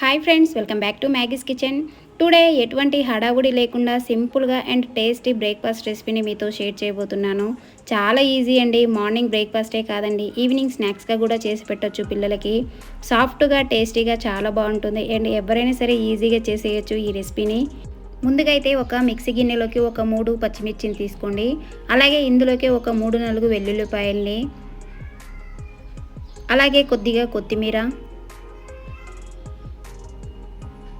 Hi friends welcome back to Maggie's kitchen today ఎటువంటి హడావుడి లేకుండా సింపుల్గా అండ్ టేస్టీ బ్రేక్ఫాస్ట్ రెసిపీని మీతో షేర్ చేయబోతున్నాను. చాలా ఈజీ అండి మార్నింగ్ బ్రేక్ఫాస్టే కాదండి ఈవినింగ్ స్నాక్స్గా కూడా చేసి పెట్టొచ్చు పిల్లలకి. సాఫ్ట్గా టేస్టీగా చాలా బాగుంటుంది అండ్ ఎవరైనా సరే ఈజీగా చేసేయచ్చు ఈ రెసిపీని ముందుగా అయితే ఒక మిక్సీ గిన్నెలోకి ఒక మూడు పచ్చిమిర్చిని తీసుకోండి. అలాగే ఇందులోకి ఒక మూడు నాలుగు వెల్లుల్లిపాయల్ని. అలాగే కొద్దిగా కొత్తిమీర.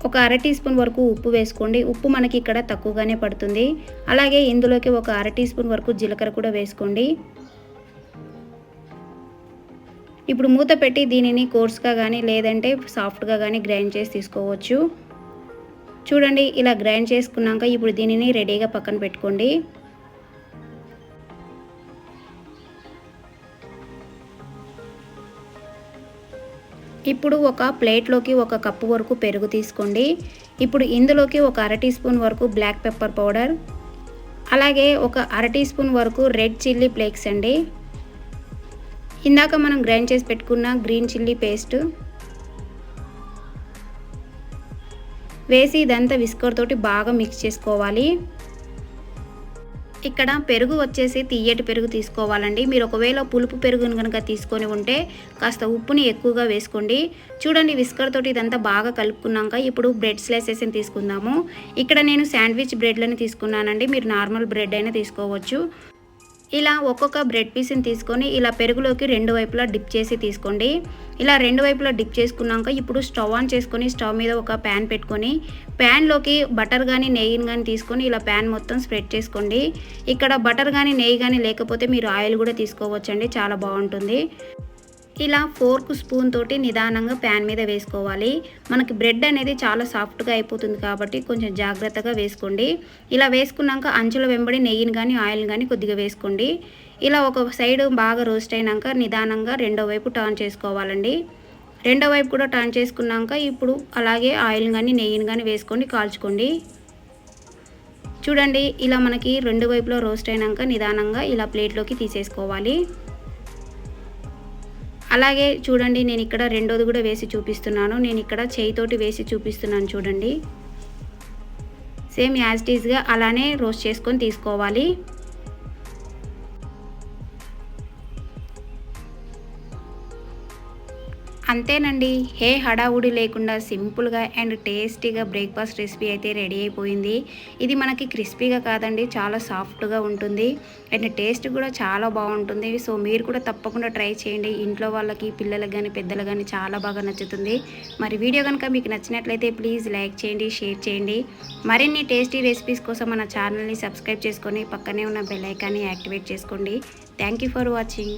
ఒక అర టీ స్పూన్ వరకు ఉప్పు వేసుకోండి. ఉప్పు మనకి ఇక్కడ తక్కువగానే పడుతుంది. అలాగే ఇందులోకి ఒక అర టీ స్పూన్ వరకు జీలకర్ర కూడా వేసుకోండి. ఇప్పుడు మూత పెట్టి దీనిని కోర్స్గా కానీ లేదంటే సాఫ్ట్గా కానీ గ్రైండ్ చేసి తీసుకోవచ్చు. చూడండి ఇలా గ్రైండ్ చేసుకున్నాక ఇప్పుడు దీనిని రెడీగా పక్కన పెట్టుకోండి. ఇప్పుడు ఒక ప్లేట్లోకి ఒక కప్పు వరకు పెరుగు తీసుకోండి. ఇప్పుడు ఇందులోకి ఒక అర టీ స్పూన్ వరకు బ్లాక్ పెప్పర్ పౌడర్ అలాగే ఒక అర టీ స్పూన్ వరకు రెడ్ చిల్లీ ఫ్లేక్స్ అండి. ఇందాక మనం గ్రైండ్ చేసి పెట్టుకున్న గ్రీన్ చిల్లీ పేస్ట్ వేసి ఇదంతా విస్కర్ తోటి బాగా మిక్స్ చేసుకోవాలి. ఇక్కడ పెరుగు వచ్చేసి తీయటి పెరుగు తీసుకోవాలండి. మీరు ఒకవేళ పులుపు పెరుగును కనుక తీసుకొని ఉంటే కాస్త ఉప్పుని ఎక్కువగా వేసుకోండి. చూడండి విస్కర్ తోటి ఇదంతా బాగా కలుపుకున్నాక ఇప్పుడు బ్రెడ్ స్లైసెస్ని తీసుకుందాము. ఇక్కడ నేను శాండ్విచ్ బ్రెడ్లని తీసుకున్నానండి. మీరు నార్మల్ బ్రెడ్ అయినా తీసుకోవచ్చు. ఇలా ఒక్కొక్క బ్రెడ్ పీస్ని తీసుకొని ఇలా పెరుగులోకి రెండు వైపులా డిప్ చేసి తీసుకోండి. ఇలా రెండు వైపులా డిప్ చేసుకున్నాక ఇప్పుడు స్టవ్ ఆన్ చేసుకొని స్టవ్ మీద ఒక ప్యాన్ పెట్టుకొని ప్యాన్లోకి బటర్ కానీ నెయ్యిని కానీ తీసుకొని ఇలా ప్యాన్ మొత్తం స్ప్రెడ్ చేసుకోండి. ఇక్కడ బటర్ కానీ నెయ్యి కానీ లేకపోతే మీరు ఆయిల్ కూడా తీసుకోవచ్చండి చాలా బాగుంటుంది. ఇలా ఫోర్క్ స్పూన్ తోటి నిదానంగా ప్యాన్ మీద వేసుకోవాలి. మనకి బ్రెడ్ అనేది చాలా సాఫ్ట్గా అయిపోతుంది కాబట్టి కొంచెం జాగ్రత్తగా వేసుకోండి. ఇలా వేసుకున్నాక అంచుల వెంబడి నెయ్యిని కానీ ఆయిల్ కానీ కొద్దిగా వేసుకోండి. ఇలా ఒక సైడ్ బాగా రోస్ట్ అయినాక నిదానంగా రెండో వైపు టర్న్ చేసుకోవాలండి. రెండో వైపు కూడా టర్న్ చేసుకున్నాక ఇప్పుడు అలాగే ఆయిల్ కానీ నెయ్యిని కానీ వేసుకొని కాల్చుకోండి. చూడండి ఇలా మనకి రెండు వైపులో రోస్ట్ అయినాక నిదానంగా ఇలా ప్లేట్లోకి తీసేసుకోవాలి. అలాగే చూడండి నేను ఇక్కడ రెండోది కూడా వేసి చూపిస్తున్నాను. నేను ఇక్కడ చేయితోటి వేసి చూపిస్తున్నాను చూడండి. సేమ్ యాజ్ టీజ్గా అలానే రోస్ట్ చేసుకొని తీసుకోవాలి. అంతేనండి. హే హడావుడి లేకుండా సింపుల్గా అండ్ టేస్టీగా బ్రేక్ఫాస్ట్ రెసిపీ అయితే రెడీ అయిపోయింది. ఇది మనకి క్రిస్పీగా కాదండి చాలా సాఫ్ట్గా ఉంటుంది. అండ్ టేస్ట్ కూడా చాలా బాగుంటుంది. సో మీరు కూడా తప్పకుండా ట్రై చేయండి. ఇంట్లో వాళ్ళకి పిల్లలకు కానీ పెద్దలకు కానీ చాలా బాగా నచ్చుతుంది. మరి వీడియో కనుక మీకు నచ్చినట్లయితే ప్లీజ్ లైక్ చేయండి షేర్ చేయండి. మరిన్ని టేస్టీ రెసిపీస్ కోసం మన ఛానల్ని సబ్స్క్రైబ్ చేసుకొని పక్కనే ఉన్న బెల్ ఐకాన్ని యాక్టివేట్ చేసుకోండి. Thank for watching.